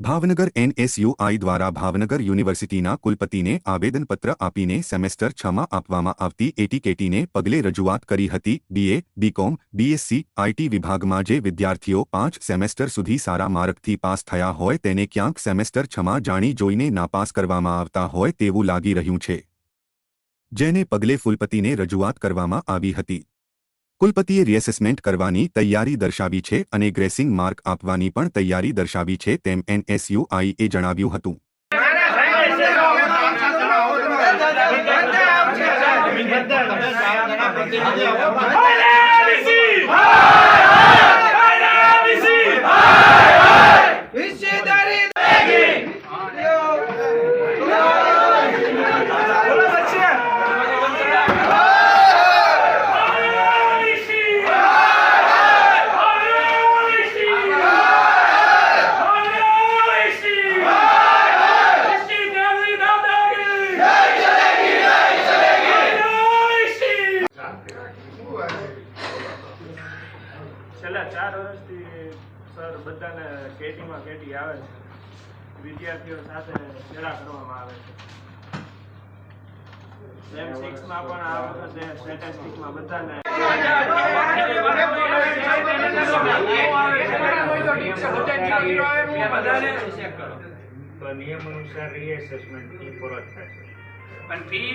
Bhavnagar NSUI દ્વારા ભાવનગર યુનિવર્સિટીના કુલપતિને આવેદનપત્ર આપીને સેમેસ્ટર છમાં આપવામાં આવતી એટીકેટીને પગલે રજૂઆત કરી હતી. બીએ બીકોમ બીએસસી આઈટી વિભાગમાં જે વિદ્યાર્થીઓ પાંચ સેમેસ્ટર સુધી સારા માર્કથી પાસ થયા હોય તેને ક્યાંક સેમેસ્ટર છમાં જાણી જોઈને નાપાસ કરવામાં આવતા હોય તેવું લાગી રહ્યું છે. જેને પગલે કુલપતિને રજૂઆત કરવામાં આવી હતી. કુલપતિએ રિએસેસમેન્ટ કરવાની તૈયારી દર્શાવી છે અને ગ્રેસિંગ માર્ક આપવાની પણ તૈયારી દર્શાવી છે તેમ એનએસયુઆઈએ જણાવ્યું હતું. છેલ્લા ચાર વર્ષથી સર બધાને કેટીમાં કેટી આવે છે. વિદ્યાર્થીઓ સાથે ચેડા કરવામાં આવે છે. એમ સિક્સમાં પણ આ વખતે સ્ટેટિસ્ટિકમાં બધાને નિયમ અનુસાર રીએસેસમેન્ટ ફી પરત થશે પણ ફી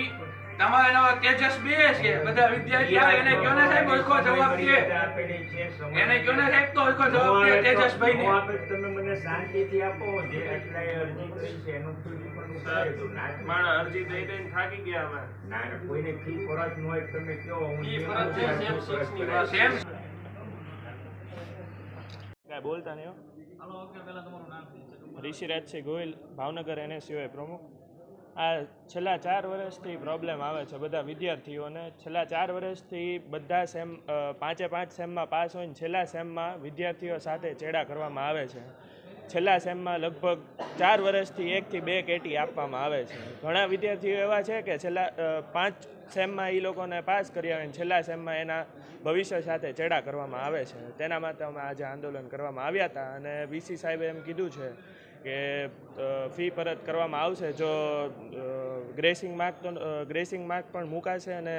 તમારે તેજસ બે છે. બધા વિદ્યાર્થી આવે એને કયો ને સાહેબ ઓળખો જવાબ દે. એને કયો ને સાહેબ તો ઓળખો જવાબ દે તેજસભાઈ ને આપે તમે મને શાંતિથી આપો જે એટલાય અરજી કરી છે એનું ના માણસ અરજી દઈ દઈને થાકી ગયા અમે ના, ના, કોઈને ફી ફરજ ન હોય તમે કયો હું ફી નિયમ પરત છે, સેમ પરત સિક્સની કરાવીશ. સેમ કાંઈ બોલતા નહીં હો. છે? ગોહિલ ભાવનગર એનએસયુઆઈ પ્રમુખ. આ છેલ્લા ચાર વર્ષથી પ્રોબ્લેમ આવે છે બધા વિદ્યાર્થીઓને. છેલ્લા ચાર વર્ષથી બધા સેમ પાંચે પાંચ સેમમાં પાસ હોય ને છેલ્લા સેમમાં વિદ્યાર્થીઓ સાથે ચેડા કરવામાં આવે છે. છેલ્લા સેમમાં લગભગ ચાર વર્ષથી એકથી બે કેટી આપવામાં આવે છે. ઘણા વિદ્યાર્થીઓ એવા છે કે છેલ્લા પાંચ સેમમાં એ લોકોને પાસ કર્યા હોય છેલ્લા સેમમાં એના ભવિષ્ય સાથે ચેડા કરવામાં આવે છે. તેના માટે અમે આજે આંદોલન કરવામાં આવ્યા હતા અને વીસી સાહેબે એમ કીધું છે કે ફી પરત કરવામાં આવશે જો ગ્રેસિંગ માર્ક તો ગ્રેસિંગ માર્ક પણ મુકાશે અને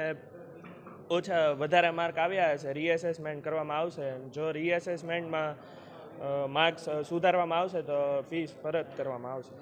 ઓછા વધારે માર્ક આવ્યા હશે રીએસેસમેન્ટ કરવામાં આવશે. જો રીએસેસમેન્ટમાં માર્ક્સ સુધારવામાં આવશે તો ફીસ પરત કરવામાં આવશે.